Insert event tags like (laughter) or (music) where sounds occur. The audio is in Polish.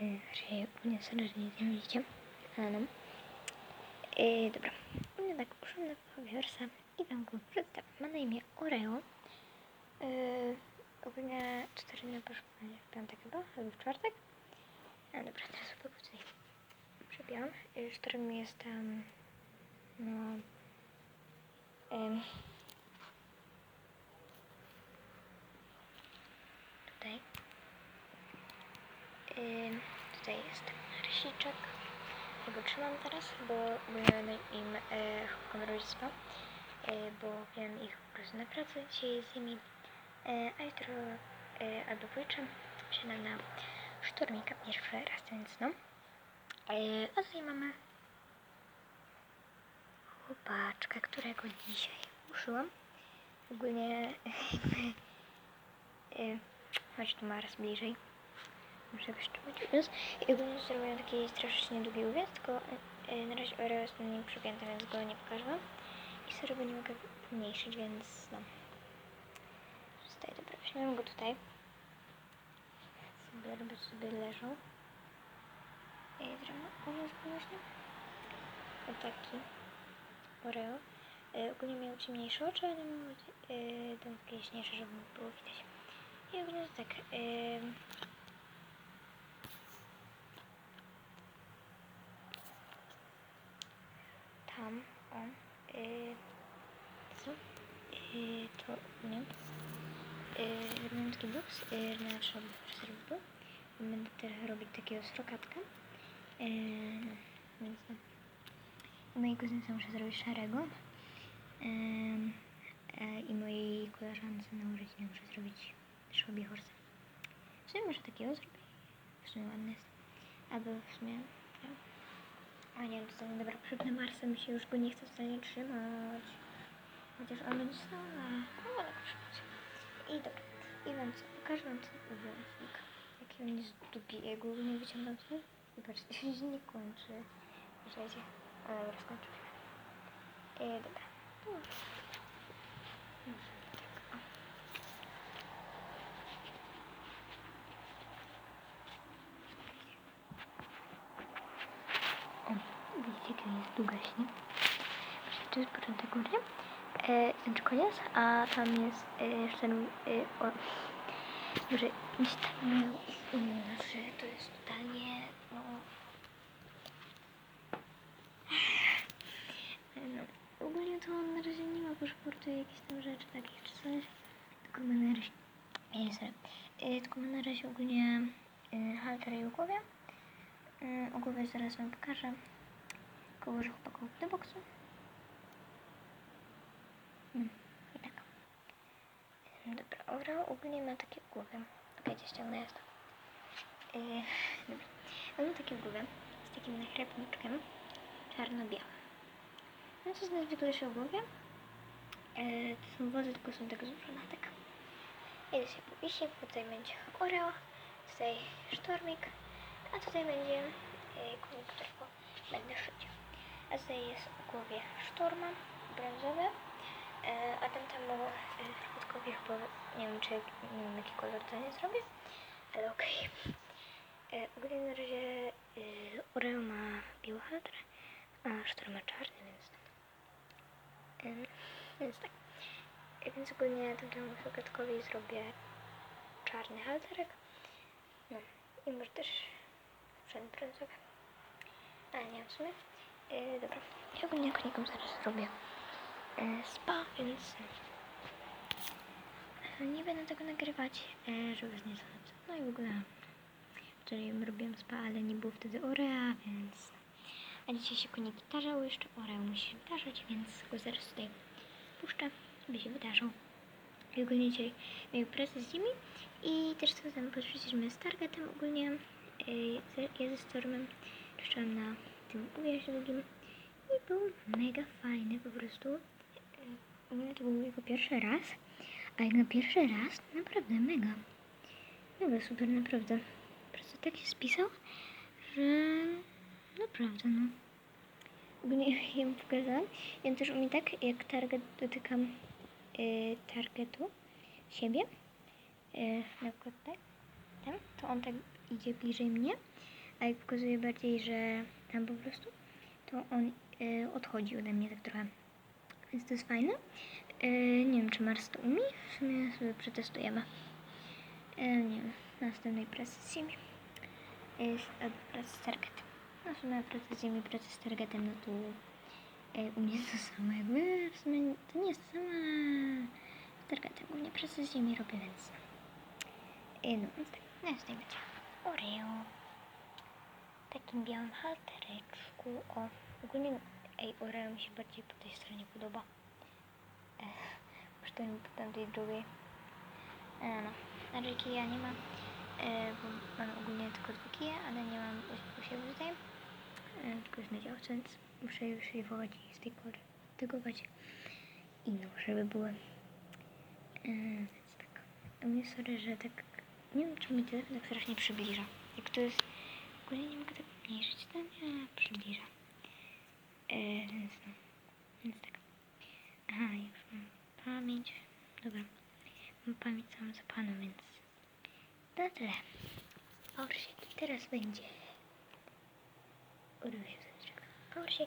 Raczej ogólnie że nie widzicie. Ale no. Yy, dobra. Mnie tak uszłam na Hogwartsa i wam go przedstawię. Ma na imię Oreo. Yy, ogólnie 4 dni poszło w piątek chyba, albo w czwartek. A dobra, teraz chyba tutaj przebiłam. Z którym jestem no... Ym, tutaj. Ym, tutaj jest rysiczek. Ja go trzymam teraz, bo będę im e, honorować spa, e, bo miałam ich po prostu na pracy dzisiaj z nimi, e, a jutro e, albo pojutrze siadam na sztormika pierwszy raz, więc no. E, a tutaj mamy chłopaczka, którego dzisiaj uszyłam. Ogólnie jakby... (laughs) E, chodź tu Mars bliżej. Muszę wyszczupać uwióz. I ogólnie zrobiłem taki strasznie długi uwióz, tylko e, na razie Oreo jest na nim przypięty, więc go nie pokażę wam. I go nie mogę pomniejszyć, więc no. Zostaje, dobra, weźmiemy go tutaj. Sobie sobie leżą. I zrobimy uwióz właśnie. O taki. Oreo. E, ogólnie miał ciemniejsze oczy, ale miał e, takie jaśniejsze, żeby było widać. I ogólnie tak. E, tam, o, y, co? Y, to nie. Y, robimy taki box y, na naszą serwisu. Będę też robić takiego srokatka. Y, no, więc no. Mojej kuzynce muszę zrobić szarego. Y, e, I mojej koleżance na urodzinie muszę zrobić szobie horse. W sumie może takiego zrobić. W sumie ładny jest. Albo w sumie... Ja. A nie to dobra, przepnę Marsem się już go nie chcę wcale trzymać. Chociaż on będzie stał na... No, ale być. I dobra. I wam co, pokażę wam ten uwiąznik. Jaki on jest długi. Ja go nie wyciągam sobie. I patrzcie, się nie kończy. Słuchajcie. O, dobra, skończył się. I dobra. Tu. Może tak, o. O, widzicie, jest długaśnik. To jest początek góry. E, znaczy koniec, a tam jest e, jeszcze ten, e, o, może nic tak miał, znaczy to jest totalnie, no, no, ogólnie to on na razie nie ma paszportu jakichś tam rzeczy takich czy coś, tylko ma na razie, nie, sorry, tylko ma na razie ogólnie e, halter i głowie. E, o głowie zaraz wam pokażę. Koło chłopaków do boksu. Mm, I tak. Dobra, Ora ogólnie ma takie głowy. Czekajcie, ściągnę jest to. E, dobra. On ma takie głowy z takim nachrepniczkiem czarno-białym. No co najzwyklejsze o głowie. E, to są wozy, tylko są tak złożone, tak. I to się powisi, tutaj będzie Oreo, tutaj sztormik, a tutaj będzie e, konik, którego będę szyć. A tutaj jest w głowie sztorma, brązowy, e, a tam temu e, chłopkowi chyba, nie wiem czy, nie wiem jaki kolor to nie zrobię, ale okej. E, Ogólnie na razie e, Oreo ma halter, a sztorm ma czarny, więc Więc tak. Więc ogólnie temu szukatkowi zrobię czarny halterek. No i może też sprzęt brązowy. Ale nie wiem w sumie. Yy, dobra. I ogólnie konikom zaraz zrobię yy, spa, więc yy, nie będę tego nagrywać, yy, żeby was nie. No i w ogóle wczoraj robiłam spa, ale nie było wtedy Orea, więc a dzisiaj się koniki tarzały, jeszcze Oreo musi się wydarzyć, więc go zaraz tutaj puszczę, żeby się wydarzał. I ogólnie dzisiaj miał pracę z nimi i też chcę wam powiedzieć, że my z Targetem ogólnie yy, ja ze Stormem czyszczałam na tym drugim i był mega fajny po prostu. Ogólnie to był jego pierwszy raz, a jak na pierwszy raz, naprawdę mega. Mega super, naprawdę. Po prostu tak się spisał, że Naprawdę, no. Ogólnie (laughs) ja mu pokazałam. On też umie tak, jak target dotykam y, targetu siebie. Y, na przykład tak. ten, to on tak idzie bliżej mnie, a jak pokazuje bardziej, że tam po prostu, to on e, odchodzi ode mnie tak trochę. Więc to jest fajne. E, nie wiem, czy Mars to umie. W sumie sobie przetestujemy. E, nie wiem, następnej ziemi. Jest z targetem. No w sumie ziemi, pracy z targetem, no to e, u mnie jest to samo jakby. W sumie to nie jest to samo, z targetem głównie pracę z ziemi robię, więc... E, no, więc tak, no. Oreo. Takim białym haltereczku. O, ogólnie, ej, Oreo mi się bardziej po tej stronie podoba. E, już to po tamtej drugiej. E, no, na rzeki ja nie mam, e, bo mam ogólnie tylko dwa kije, ale nie mam u siebie tutaj. E, tylko jest na działce, więc muszę je wyszlifować i stygować. I no, żeby były. E, więc tak. A mnie sorry, że tak, nie wiem czy mi telefon tak strasznie przybliża. Jak to jest, ogóle nie mogę tak mniejszyć, to nie przybliża. E, więc no, więc tak. Aha, już mam pamięć. Dobra. Mam pamięć całą zapaną, więc to tyle. Porsche teraz będzie. Udało się zatrzymać. Porsche